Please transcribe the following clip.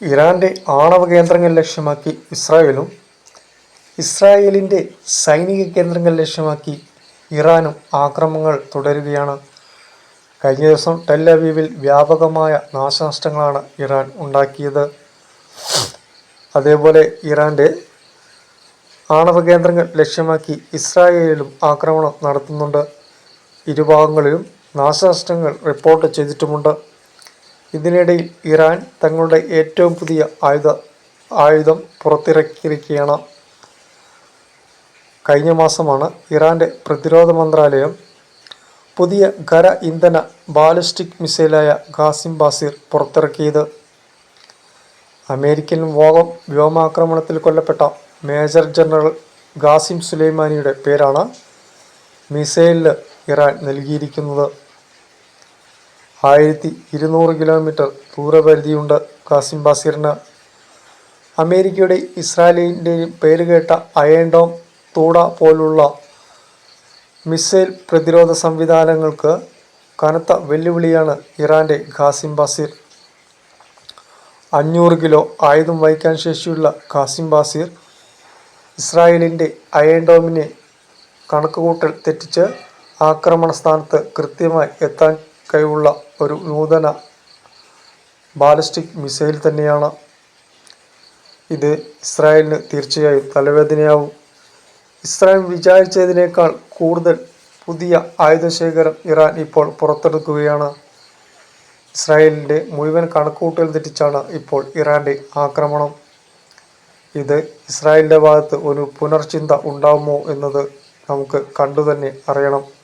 ഇറാന്റെ ആണവ കേന്ദ്രങ്ങൾ ലക്ഷ്യമാക്കി ഇസ്രായേലും ഇസ്രായേലിന്റെ സൈനിക കേന്ദ്രങ്ങൾ ലക്ഷ്യമാക്കി ഇറാനും ആക്രമണങ്ങൾ തുടരുകയാണ്. കഴിഞ്ഞ ദിവസം ടെല്ലവീവിൽ വ്യാപകമായ നാശനഷ്ടങ്ങളാണ് ഇറാൻ ഉണ്ടാക്കിയത്. അതേപോലെ ഇറാന്റെ ആണവ കേന്ദ്രങ്ങൾ ലക്ഷ്യമാക്കി ഇസ്രായേലിലും ആക്രമണം നടത്തുന്നുണ്ട്. ഇരുഭാഗങ്ങളിലും നാശനഷ്ടങ്ങൾ റിപ്പോർട്ട് ചെയ്തിട്ടുമുണ്ട്. ഇതിനിടയിൽ ഇറാൻ തങ്ങളുടെ ഏറ്റവും പുതിയ ആയുധ ആയുധം പുറത്തിറക്കിയിരിക്കുകയാണ്. കഴിഞ്ഞ മാസമാണ് ഇറാന്റെ പ്രതിരോധ മന്ത്രാലയം പുതിയ ഖര ഇന്ധന ബാലിസ്റ്റിക് മിസൈലായ ഖാസിം ബാസിർ പുറത്തിറക്കിയത്. അമേരിക്കൻ വോകം വ്യോമാക്രമണത്തിൽ കൊല്ലപ്പെട്ട മേജർ ജനറൽ ഖാസിം സുലൈമാനിയുടെ പേരാണ് മിസൈലിന് ഇറാൻ നൽകിയിരിക്കുന്നത്. ആയിരത്തി ഇരുന്നൂറ് കിലോമീറ്റർ ദൂരപരിധിയുണ്ട് കാസിം ബാസിറിന്. അമേരിക്കയുടെ ഇസ്രായേലിന്റെയും പേരുകേട്ട അയൻഡോം തൂട പോലുള്ള മിസൈൽ പ്രതിരോധ സംവിധാനങ്ങൾക്ക് കനത്ത വെല്ലുവിളിയാണ് ഇറാന്റെ ഖാസിം ബാസിർ. അഞ്ഞൂറ് കിലോ ആയുധം വഹിക്കാൻ ശേഷിയുള്ള ഖാസിം ബാസിർ ഇസ്രായേലിന്റെ അയൻഡോമിനെ കണക്കുകൂട്ടൽ തെറ്റിച്ച് ആക്രമണ സ്ഥാനത്ത് കൃത്യമായി എത്താൻ കഴിവുള്ള ഒരു നൂതന ബാലിസ്റ്റിക് മിസൈൽ തന്നെയാണ്. ഇത് ഇസ്രായേലിന് തീർച്ചയായും തലവേദനയാവും. ഇസ്രായേൽ വിചാരിച്ചതിനേക്കാൾ കൂടുതൽ പുതിയ ആയുധശേഖരം ഇറാൻ ഇപ്പോൾ പുറത്തെടുക്കുകയാണ്. ഇസ്രായേലിന്റെ മുഴുവൻ കണക്കുകൂട്ടൽ തെറ്റിച്ചാണ് ഇപ്പോൾ ഇറാന്റെ ആക്രമണം. ഇത് ഇസ്രായേലിന്റെ ഭാഗത്ത് ഒരു പുനർചിന്ത ഉണ്ടാകുമോ എന്നത് നമുക്ക് കണ്ടു തന്നെ അറിയണം.